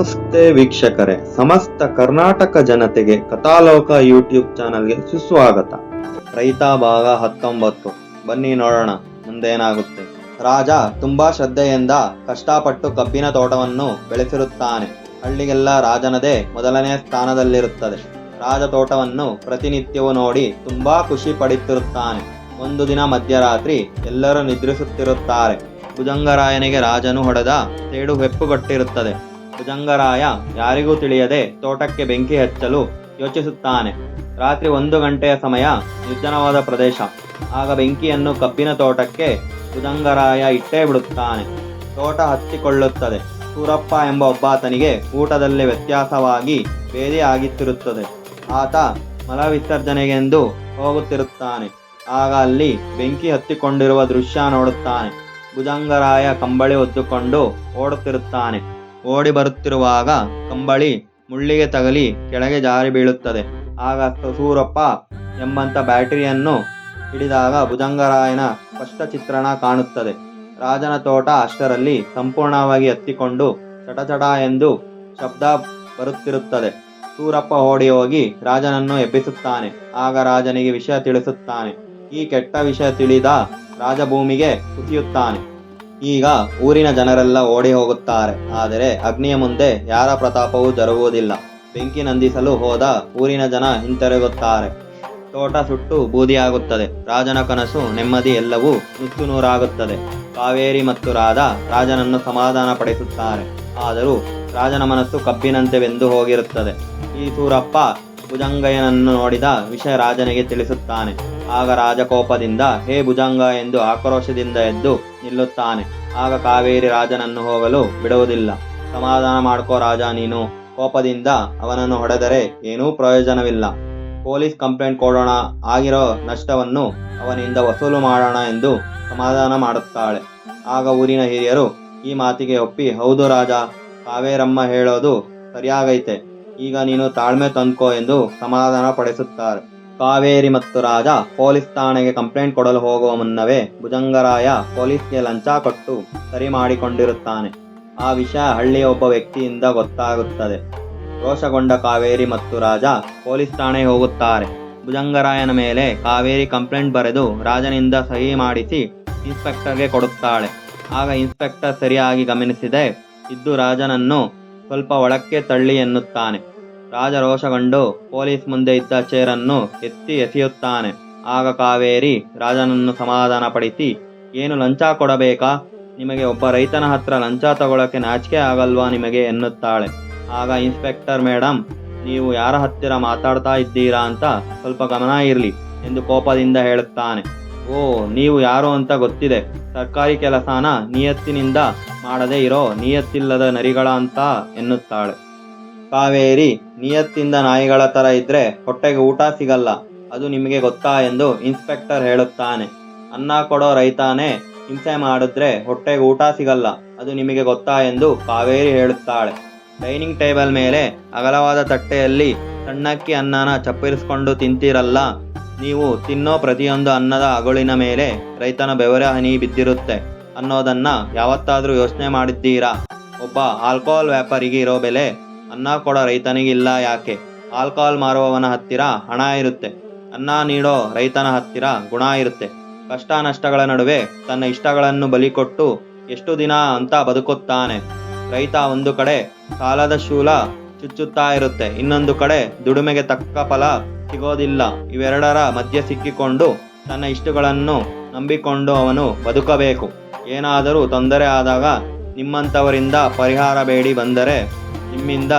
ನಮಸ್ತೆ ವೀಕ್ಷಕರೇ. ಸಮಸ್ತ ಕರ್ನಾಟಕ ಜನತೆಗೆ ಕಥಾಲೋಕ ಯೂಟ್ಯೂಬ್ ಚಾನಲ್ಗೆ ಸುಸ್ವಾಗತ. ರೈತ ಭಾಗ ಹತ್ತೊಂಬತ್ತು. ಬನ್ನಿ ನೋಡೋಣ, ಮುಂದೇನಾಗುತ್ತೆ. ರಾಜ ತುಂಬಾ ಶ್ರದ್ಧೆಯಿಂದ ಕಷ್ಟಪಟ್ಟು ಕಬ್ಬಿನ ತೋಟವನ್ನು ಬೆಳೆಸಿರುತ್ತಾನೆ. ಹಳ್ಳಿಗೆಲ್ಲ ರಾಜನದೇ ಮೊದಲನೇ ಸ್ಥಾನದಲ್ಲಿರುತ್ತದೆ. ರಾಜ ತೋಟವನ್ನು ಪ್ರತಿನಿತ್ಯವೂ ನೋಡಿ ತುಂಬಾ ಖುಷಿ ಪಡುತ್ತಿರುತ್ತಾನೆ. ಒಂದು ದಿನ ಮಧ್ಯರಾತ್ರಿ ಎಲ್ಲರೂ ನಿದ್ರಿಸುತ್ತಿರುತ್ತಾರೆ. ಭುಜಂಗರಾಯನಿಗೆ ರಾಜನು ಹೊಡೆದ ಸೇಡು ಹೆಪ್ಪುಗಟ್ಟಿರುತ್ತದೆ. ಭುಜಂಗರಾಯ ಯಾರಿಗೂ ತಿಳಿಯದೆ ತೋಟಕ್ಕೆ ಬೆಂಕಿ ಹಚ್ಚಲು ಯೋಚಿಸುತ್ತಾನೆ. ರಾತ್ರಿ ಒಂದು ಗಂಟೆಯ ಸಮಯ, ನಿರ್ಜನವಾದ ಪ್ರದೇಶ. ಆಗ ಬೆಂಕಿಯನ್ನು ಕಬ್ಬಿನ ತೋಟಕ್ಕೆ ಭುಜಂಗರಾಯ ಇಟ್ಟೇ ಬಿಡುತ್ತಾನೆ. ತೋಟ ಹತ್ತಿಕೊಳ್ಳುತ್ತದೆ. ಸೂರಪ್ಪ ಎಂಬ ಒಬ್ಬಾತನಿಗೆ ಊಟದಲ್ಲಿ ವ್ಯತ್ಯಾಸವಾಗಿ ಬೇರೆ ಆಗಿತ್ತಿರುತ್ತದೆ. ಆತ ಮಲವಿಸರ್ಜನೆಗೆಂದು ಹೋಗುತ್ತಿರುತ್ತಾನೆ. ಆಗ ಅಲ್ಲಿ ಬೆಂಕಿ ಹತ್ತಿಕೊಂಡಿರುವ ದೃಶ್ಯ ನೋಡುತ್ತಾನೆ. ಭುಜಂಗರಾಯ ಕಂಬಳಿ ಹೊದ್ದುಕೊಂಡು ಓಡುತ್ತಿರುತ್ತಾನೆ. ಓಡಿ ಬರುತ್ತಿರುವಾಗ ಕಂಬಳಿ ಮುಳ್ಳಿಗೆ ತಗಲಿ ಕೆಳಗೆ ಜಾರಿ ಬೀಳುತ್ತದೆ. ಆಗ ಸೂರಪ್ಪ ಎಂಬಂತ ಬ್ಯಾಟರಿಯನ್ನು ಹಿಡಿದಾಗ ಭುಜಂಗರಾಯನ ಸ್ಪಷ್ಟ ಚಿತ್ರಣ ಕಾಣುತ್ತದೆ. ರಾಜನ ತೋಟ ಅಷ್ಟರಲ್ಲಿ ಸಂಪೂರ್ಣವಾಗಿ ಹತ್ತಿಕೊಂಡು ಚಟಚಟ ಎಂದು ಶಬ್ದ ಬರುತ್ತಿರುತ್ತದೆ. ಸೂರಪ್ಪ ಓಡಿ ಹೋಗಿ ರಾಜನನ್ನು ಎಬ್ಬಿಸುತ್ತಾನೆ. ಆಗ ರಾಜನಿಗೆ ವಿಷಯ ತಿಳಿಸುತ್ತಾನೆ. ಈ ಕೆಟ್ಟ ವಿಷಯ ತಿಳಿದ ರಾಜಭೂಮಿಗೆ ಕುಸಿಯುತ್ತಾನೆ. ಈಗ ಊರಿನ ಜನರೆಲ್ಲ ಓಡಿ ಹೋಗುತ್ತಾರೆ. ಆದರೆ ಅಗ್ನಿಯ ಮುಂದೆ ಯಾರ ಪ್ರತಾಪವೂ ಜರುಗುವುದಿಲ್ಲ. ಬೆಂಕಿ ನಂದಿಸಲು ಹೋದ ಊರಿನ ಜನ ಹಿಂತಿರುಗುತ್ತಾರೆ. ತೋಟ ಸುಟ್ಟು ಬೂದಿಯಾಗುತ್ತದೆ. ರಾಜನ ಕನಸು, ನೆಮ್ಮದಿ ಎಲ್ಲವೂ ನುಚ್ಚು ನೂರಾಗುತ್ತದೆ ಕಾವೇರಿ ಮತ್ತು ರಾಧ ರಾಜನನ್ನು ಸಮಾಧಾನ ಪಡಿಸುತ್ತಾರೆ ಆದರೂ ರಾಜನ ಮನಸ್ಸು ಕಬ್ಬಿನಂತೆ ಬೆಂದು ಹೋಗಿರುತ್ತದೆ. ಈ ಸೂರಪ್ಪ ಭುಜಂಗಯ್ಯನನ್ನು ನೋಡಿದ ವಿಷಯ ರಾಜನಿಗೆ ತಿಳಿಸುತ್ತಾನೆ. ಆಗ ರಾಜಕೋಪದಿಂದ ಹೇ ಭುಜಂಗ ಎಂದು ಆಕ್ರೋಶದಿಂದ ಎದ್ದು ನಿಲ್ಲುತ್ತಾನೆ. ಆಗ ಕಾವೇರಿ ರಾಜನನ್ನು ಹೋಗಲು ಬಿಡುವುದಿಲ್ಲ. ಸಮಾಧಾನ ಮಾಡ್ಕೋ ರಾಜ ನೀನು. ಕೋಪದಿಂದ ಅವನನ್ನು ಹೊಡೆದರೆ ಏನೂ ಪ್ರಯೋಜನವಿಲ್ಲ. ಪೊಲೀಸ್ ಕಂಪ್ಲೇಂಟ್ ಕೊಡೋಣ ಆಗಿರೋ ನಷ್ಟವನ್ನು ಅವನಿಂದ ವಸೂಲು ಮಾಡೋಣ ಎಂದು ಸಮಾಧಾನ ಮಾಡುತ್ತಾಳೆ. ಆಗ ಊರಿನ ಹಿರಿಯರು ಈ ಮಾತಿಗೆ ಒಪ್ಪಿ, ಹೌದು ರಾಜ, ಕಾವೇರಮ್ಮ ಹೇಳೋದು ಸರಿಯಾಗೈತೆ. ಈಗ ನೀನು ತಾಳ್ಮೆ ತಂದ್ಕೋ ಎಂದು ಸಮಾಧಾನ ಪಡಿಸುತ್ತಾರೆ. ಕಾವೇರಿ ಮತ್ತು ರಾಜ ಪೊಲೀಸ್ ಠಾಣೆಗೆ ಕಂಪ್ಲೇಂಟ್ ಕೊಡಲು ಹೋಗುವ ಮುನ್ನವೇ ಭುಜಂಗರಾಯ ಪೊಲೀಸ್ಗೆ ಲಂಚ ಕೊಟ್ಟು ಸರಿ ಮಾಡಿಕೊಂಡಿರುತ್ತಾನೆ. ಆ ವಿಷಯ ಹಳ್ಳಿಯ ಒಬ್ಬ ವ್ಯಕ್ತಿಯಿಂದ ಗೊತ್ತಾಗುತ್ತದೆ. ರೋಷಗೊಂಡ ಕಾವೇರಿ ಮತ್ತು ರಾಜ ಪೊಲೀಸ್ ಠಾಣೆಗೆ ಹೋಗುತ್ತಾರೆ. ಭುಜಂಗರಾಯನ ಮೇಲೆ ಕಾವೇರಿ ಕಂಪ್ಲೇಂಟ್ ಬರೆದು ರಾಜನಿಂದ ಸಹಿ ಮಾಡಿಸಿ ಇನ್ಸ್ಪೆಕ್ಟರ್ಗೆ ಕೊಡುತ್ತಾಳೆ. ಆಗ ಇನ್ಸ್ಪೆಕ್ಟರ್ ಸರಿಯಾಗಿ ಗಮನಿಸಿದೆ. ಇದ್ದು ರಾಜನನ್ನು ಸ್ವಲ್ಪ ಒಳಕ್ಕೆ ತಳ್ಳಿ ಎನ್ನುತ್ತಾನೆ. ರಾಜ ರೋಷಗೊಂಡು ಪೊಲೀಸ್ ಮುಂದೆ ಇದ್ದ ಚೇರನ್ನು ಎತ್ತಿ ಎಸೆಯುತ್ತಾನೆ. ಆಗ ಕಾವೇರಿ ರಾಜನನ್ನು ಸಮಾಧಾನಪಡಿಸಿ, ಏನು ಲಂಚ ಕೊಡಬೇಕಾ? ನಿಮಗೆ ಒಬ್ಬ ರೈತನ ಹತ್ರ ಲಂಚ ತಗೊಳಕ್ಕೆ ನಾಚಿಕೆ ಆಗಲ್ವಾ ನಿಮಗೆ? ಎನ್ನುತ್ತಾಳೆ. ಆಗ ಇನ್ಸ್ಪೆಕ್ಟರ್ ಮೇಡಮ್ ನೀವು ಯಾರ ಹತ್ತಿರ ಮಾತಾಡ್ತಾ ಇದ್ದೀರಾ ಅಂತ ಸ್ವಲ್ಪ ಗಮನ ಇರಲಿ ಎಂದು ಕೋಪದಿಂದ ಹೇಳುತ್ತಾನೆ. ಓ, ನೀವು ಯಾರು ಅಂತ ಗೊತ್ತಿದೆ. ಸರ್ಕಾರಿ ಕೆಲಸನ ನಿಯತ್ತಿನಿಂದ ಮಾಡದೇ ಇರೋ ನಿಯತ್ತಿಲ್ಲದ ನರಿಗಳ ಅಂತ ಎನ್ನುತ್ತಾಳೆ. ಕಾವೇರಿ, ನಿಯತ್ತಿಂದ ನಾಯಿಗಳ ತರ ಇದ್ರೆ ಹೊಟ್ಟೆಗೆ ಊಟ ಸಿಗಲ್ಲ. ಅದು ನಿಮಗೆ ಗೊತ್ತಾ ಎಂದು ಇನ್ಸ್ಪೆಕ್ಟರ್ ಹೇಳುತ್ತಾನೆ. ಅನ್ನ ಕೊಡೋ ರೈತಾನೆ ಹಿಂಸೆ ಮಾಡಿದ್ರೆ ಹೊಟ್ಟೆಗೆ ಊಟ ಸಿಗಲ್ಲ. ಅದು ನಿಮಗೆ ಗೊತ್ತಾ ಎಂದು ಕಾವೇರಿ ಹೇಳುತ್ತಾಳೆ. ಡೈನಿಂಗ್ ಟೇಬಲ್ ಮೇಲೆ ಅಗಲವಾದ ತಟ್ಟೆಯಲ್ಲಿ ಸಣ್ಣಕ್ಕಿ ಅನ್ನನ ಚಪ್ಪರಿಸ್ಕೊಂಡು ತಿಂತೀರಲ್ಲ? ನೀವು ತಿನ್ನೋ ಪ್ರತಿಯೊಂದು ಅನ್ನದ ಅಗುಳಿನ ಮೇಲೆ ರೈತನ ಬೆವರ ಹನಿ ಬಿದ್ದಿರುತ್ತೆ. ಅನ್ನೋದನ್ನ ಯಾವತ್ತಾದ್ರೂ ಯೋಚನೆ ಮಾಡಿದ್ದೀರಾ? ಒಬ್ಬ ಆಲ್ಕೋಹಾಲ್ ವ್ಯಾಪಾರಿಗೆ ಇರೋ ಬೆಲೆ ಅನ್ನ ಕೊಡೋ ರೈತನಿಗಿಲ್ಲ ಯಾಕೆ? ಆಲ್ಕೋಹಾಲ್ ಮಾರುವವನ ಹತ್ತಿರ ಹಣ ಇರುತ್ತೆ. ಅನ್ನ ನೀಡೋ ರೈತನ ಹತ್ತಿರ ಗುಣ ಇರುತ್ತೆ. ಕಷ್ಟ ನಷ್ಟಗಳ ನಡುವೆ ತನ್ನ ಇಷ್ಟಗಳನ್ನು ಬಲಿಕೊಟ್ಟು ಎಷ್ಟು ದಿನ ಅಂತ ಬದುಕುತ್ತಾನೆ. ರೈತ ಒಂದು ಕಡೆ ಸಾಲದ ಶೂಲ ಚುಚ್ಚುತ್ತಾ ಇರುತ್ತೆ, ಇನ್ನೊಂದು ಕಡೆ ದುಡಿಮೆಗೆ ತಕ್ಕ ಫಲ ಸಿಗೋದಿಲ್ಲ. ಇವೆರಡರ ಮಧ್ಯೆ ಸಿಕ್ಕಿಕೊಂಡು ತನ್ನ ಇಷ್ಟಗಳನ್ನು ನಂಬಿಕೊಂಡು ಅವನು ಬದುಕಬೇಕು. ಏನಾದರೂ ತೊಂದರೆ ಆದಾಗ ನಿಮ್ಮಂಥವರಿಂದ ಪರಿಹಾರ ಬೇಡಿ ಬಂದರೆ ನಿಮ್ಮಿಂದ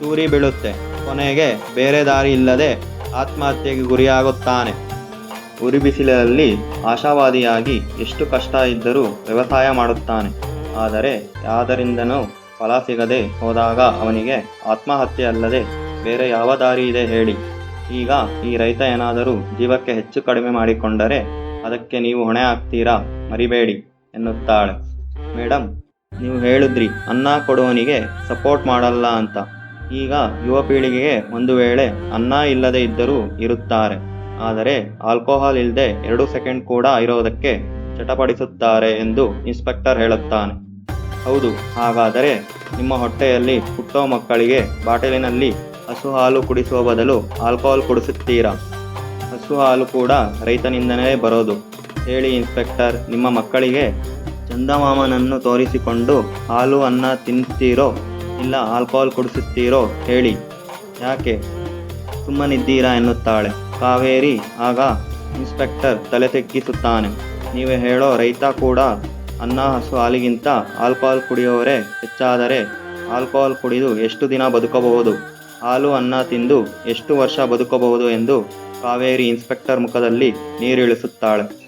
ಚೂರಿ ಬೀಳುತ್ತೆ. ಕೊನೆಗೆ ಬೇರೆ ದಾರಿ ಇಲ್ಲದೆ ಆತ್ಮಹತ್ಯೆಗೆ ಗುರಿಯಾಗುತ್ತಾನೆ. ಉರಿ ಬಿಸಿಲಲ್ಲಿ ಆಶಾವಾದಿಯಾಗಿ ಎಷ್ಟು ಕಷ್ಟ ಇದ್ದರೂ ವ್ಯವಸಾಯ ಮಾಡುತ್ತಾನೆ. ಆದರೆ ಯಾವುದರಿಂದನೂ ಫಲ ಸಿಗದೆ ಹೋದಾಗ ಅವನಿಗೆ ಆತ್ಮಹತ್ಯೆ ಅಲ್ಲದೆ ಬೇರೆ ಯಾವ ದಾರಿ ಇದೆ ಹೇಳಿ. ಈಗ ಈ ರೈತ ಏನಾದರೂ ಜೀವಕ್ಕೆ ಹೆಚ್ಚು ಕಡಿಮೆ ಮಾಡಿಕೊಂಡರೆ ಅದಕ್ಕೆ ನೀವು ಹೊಣೆ ಆಗ್ತೀರಾ ಮರಿಬೇಡಿ. ಎನ್ನುತ್ತಾಳೆ. ಮೇಡಮ್ ನೀವು ಹೇಳಿದ್ರಿ, ಅನ್ನ ಕೊಡುವವನಿಗೆ ಸಪೋರ್ಟ್ ಮಾಡಲ್ಲ ಅಂತ. ಈಗ ಯುವ ಪೀಳಿಗೆಗೆ ಒಂದು ವೇಳೆ ಅನ್ನ ಇಲ್ಲದೆ ಇದ್ದರೂ ಇರುತ್ತಾರೆ. ಆದರೆ ಆಲ್ಕೋಹಾಲ್ ಇಲ್ಲದೆ ಎರಡು ಸೆಕೆಂಡ್ ಕೂಡ ಇರೋದಕ್ಕೆ ಚಟಪಡಿಸುತ್ತಾರೆ ಎಂದು ಇನ್ಸ್ಪೆಕ್ಟರ್ ಹೇಳುತ್ತಾನೆ. ಹೌದು, ಹಾಗಾದರೆ ನಿಮ್ಮ ಹೊಟ್ಟೆಯಲ್ಲಿ ಹುಟ್ಟೋ ಮಕ್ಕಳಿಗೆ ಬಾಟಲಿನಲ್ಲಿ ಹಸು ಹಾಲು ಕುಡಿಸುವ ಬದಲು ಆಲ್ಕೋಹಾಲ್ ಕುಡಿಸುತ್ತೀರಾ? ಹಸು ಹಾಲು ಕೂಡ ರೈತನಿಂದನೇ ಬರೋದು. ಹೇಳಿ ಇನ್ಸ್ಪೆಕ್ಟರ್ ನಿಮ್ಮ ಮಕ್ಕಳಿಗೆ ಚಂದಮಾಮನನ್ನು ತೋರಿಸಿಕೊಂಡು ಹಾಲು ಅನ್ನ ತಿನ್ನುತ್ತೀರೋ ಇಲ್ಲ ಆಲ್ಕೋಹಾಲ್ ಕುಡಿಸುತ್ತೀರೋ ಹೇಳಿ. ಯಾಕೆ? ಸುಮ್ಮನಿದ್ದೀರಾ ಎನ್ನುತ್ತಾಳೆ. ಕಾವೇರಿ ಆಗ ಇನ್ಸ್ಪೆಕ್ಟರ್ ತಲೆ ತೆಕ್ಕಿಸುತ್ತಾನೆ ನೀವು ಹೇಳೋ ರೈತ ಕೂಡ ಅನ್ನ ಹಸು ಹಾಲಿಗಿಂತ ಆಲ್ಕೋಹಾಲ್ ಕುಡಿಯೋರೆ ಹೆಚ್ಚಾದರೆ ಆಲ್ಕೋಹಾಲ್ ಕುಡಿದು ಎಷ್ಟು ದಿನ ಬದುಕಬಹುದು? ಹಾಲು ಅನ್ನ ತಿಂದು ಎಷ್ಟು ವರ್ಷ ಬದುಕಬಹುದು ಎಂದು ಕಾವೇರಿ ಇನ್ಸ್ಪೆಕ್ಟರ್ ಮುಖದಲ್ಲಿ ನೀರಿಳಿಸುತ್ತಾಳೆ.